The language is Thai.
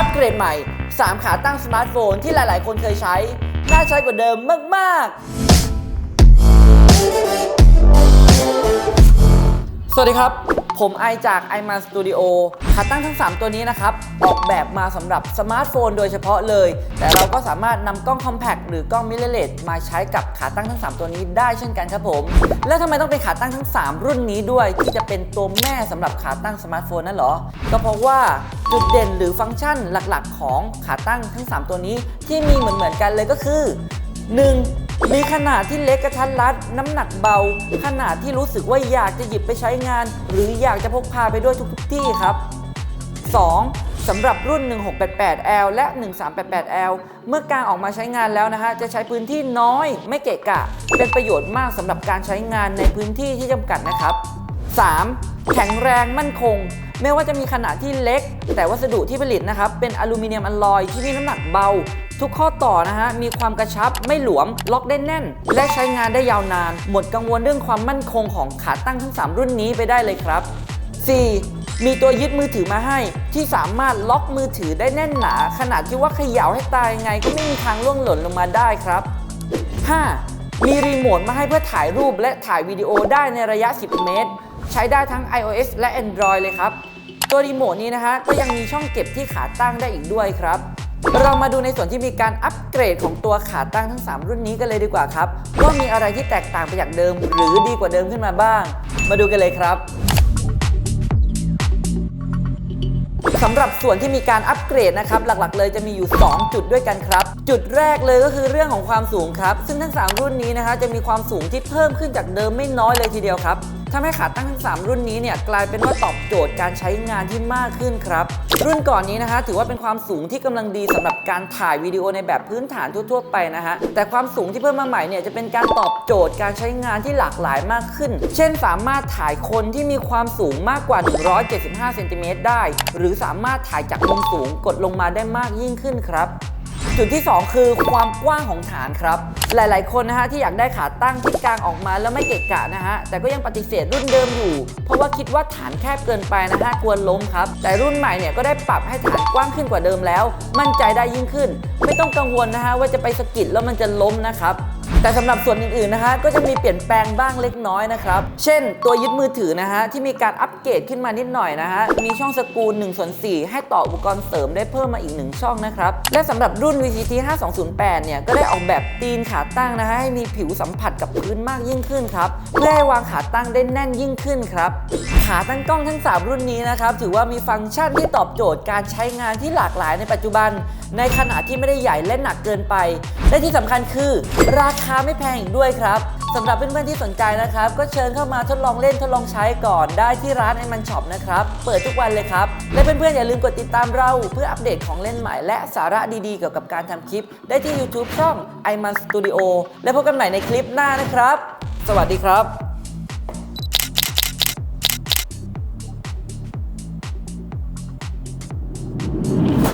อัปเกรดใหม่ 3 ขาตั้งสมาร์ทโฟนที่หลาย ๆ คนเคยใช้ น่าใช้กว่าเดิมมาก ๆ สวัสดีครับ ผมไอจาก i m a n Studio ขาตั้งทั้ง 3 ตัวนี้นะครับ ออกแบบมาสำหรับสมาร์ทโฟนโดยเฉพาะเลย แต่เราก็สามารถนำกล้อง Compact หรือกล้อง Mirrorless มาใช้กับขาตั้งทั้ง 3 ตัวนี้ได้เช่นกันครับผม แล้วทำไมต้องเป็นขาตั้งทั้ง 3 รุ่นนี้ด้วย ที่จะเป็นตัวแม่สำหรับขาตั้งสมาร์ทโฟนนั่นหรอ ก็เพราะว่าจุดเด่นหรือฟังก์ชันหลักๆ ของขาตั้งทั้ง 3 ตัวนี้ที่มีเหมือนๆกันเลยก็คือ 1. มีขนาดที่เล็กกระทัดรัด น้ำหนักเบา ขนาดที่รู้สึกว่าอยากจะหยิบไปใช้งาน หรืออยากจะพกพาไปด้วยทุกๆที่ครับ 2. สำหรับรุ่น 1688L และ 1388L เมื่อกางออกมาใช้งานแล้วนะฮะ จะใช้พื้นที่น้อยไม่เกะกะ เป็นประโยชน์มากสำหรับการใช้งานในพื้นที่ที่จำกัดนะครับ 3. แข็งแรงมั่นคง ไม่ว่าจะมีขนาดที่เล็ก แต่วัสดุที่ผลิตนะครับ เป็นอลูมิเนียมอลลอยที่มีน้ำหนักเบา ทุกข้อต่อนะฮะ มีความกระชับไม่หลวม ล็อกได้แน่น และใช้งานได้ยาวนาน หมดกังวลเรื่องความมั่นคงของขาตั้งทั้ง 3 รุ่นนี้ไปได้เลยครับ 4. มีตัวยึดมือถือมาให้ ที่สามารถล็อกมือถือได้แน่นหนา ขนาดที่ว่าเขย่าให้ตายยังไงก็ไม่มีทางล่วงหล่นลงมาได้ครับ 5. มีรีโมทมาให้เพื่อถ่ายรูปและถ่ายวิดีโอได้ในระยะ 10 เมตร ใช้ได้ทั้ง iOS และ Android เลยครับ ตัวรีโมทนี้นะฮะก็ยังมีช่องเก็บที่ขาตั้งได้อีกด้วยครับ เรามาดูในส่วนที่มีการอัปเกรดของตัวขาตั้งทั้ง 3 รุ่นนี้กันเลยดีกว่าครับว่ามีอะไรที่แตกต่างไปจากเดิม หรือดีกว่าเดิมขึ้นมาบ้าง มาดูกันเลยครับสำหรับส่วนที่มีการอัปเกรดนะครับ หลักๆ เลยจะมีอยู่ 2 จุดด้วยกันครับ จุดแรกเลยก็คือเรื่องของความสูงครับ ซึ่งทั้ง 3 รุ่นนี้นะคะจะมีความสูงที่เพิ่มขึ้นจากเดิมไม่น้อยเลยทีเดียวครับ ทำให้ขาตั้งทั้ง 3 รุ่นนี้เนี่ยกลายเป็นว่าตอบโจทย์การใช้งานที่มากขึ้นครับ รุ่นก่อนนี้นะคะ ถือว่าเป็นความสูงที่กำลังดีสำหรับการถ่ายวิดีโอในแบบพื้นฐานทั่วๆไปนะฮะแต่ความสูงที่เพิ่มมาใหม่เนี่ยจะเป็นการตอบโจทย์การใช้งานที่หลากหลายมากขึ้น เช่น สามารถถ่ายคนที่มีความสูงมากกว่า 175เซนติเมตรได้ หรือสามารถถ่ายจากมุมสูงกดลงมาได้มากยิ่งขึ้นครับจุดที่ 2 คือความกว้างของฐานครับหลาย ๆ คนนะฮะที่อยากได้ขาตั้งที่กลางออกมาแล้วไม่เกะกะนะฮะ แต่ก็ยังปฏิเสธรุ่นเดิมอยู่ เพราะว่าคิดว่าฐานแคบเกินไปนะฮะกลัวล้มครับ แต่รุ่นใหม่เนี่ยก็ได้ปรับให้ฐานกว้างขึ้นกว่าเดิมแล้ว มั่นใจได้ยิ่งขึ้น ไม่ต้องกังวลนะฮะว่าจะไปสกิดแล้วมันจะล้มนะครับแต่สำหรับส่วนอื่นๆ นะฮะก็จะมีเปลี่ยนแปลงบ้างเล็กน้อยนะครับ เช่น ตัวยึดมือถือนะฮะ ที่มีการอัปเกรดขึ้นมานิดหน่อยนะฮะ มีช่องสกรู1ส่วน4ให้ต่ออุปกรณ์เสริมได้เพิ่มมาอีก 1 ช่องนะครับ และสำหรับรุ่น VCT 5208 เนี่ย ก็ได้ออกแบบตีนขาาตั้งนะฮะให้มีผิวสัมผัสกับพื้นมากยิ่งขึ้นครับเพื่อให้วางขาตั้งได้แน่นยิ่งขึ้นครับ ขาตั้งกล้องทั้ง 3 รุ่นนี้นะครับถือว่ามีฟังก์ชันที่ตอบโจทย์การใช้งานที่หลากหลายในปัจจุบัน ในขณะที่ไม่ได้ใหญ่และหนักเกินไป และที่สำคัญคือ ราคาไม่แพงอีกด้วยครับ สำหรับเพื่อนๆที่สนใจนะครับ ก็เชิญเข้ามาทดลองเล่นทดลองใช้ก่อนได้ที่ร้านไอมันช็อปนะครับ เปิดทุกวันเลยครับ และเพื่อนๆอย่าลืมกดติดตามเรา เพื่ออัปเดตของเล่นใหม่และสาระดีๆ เกี่ยวกับการทำคลิป ได้ที่ YouTube ช่อง i m a n Studio และพบกันใหม่ในคลิปหน้านะครับ สวัสดีครับ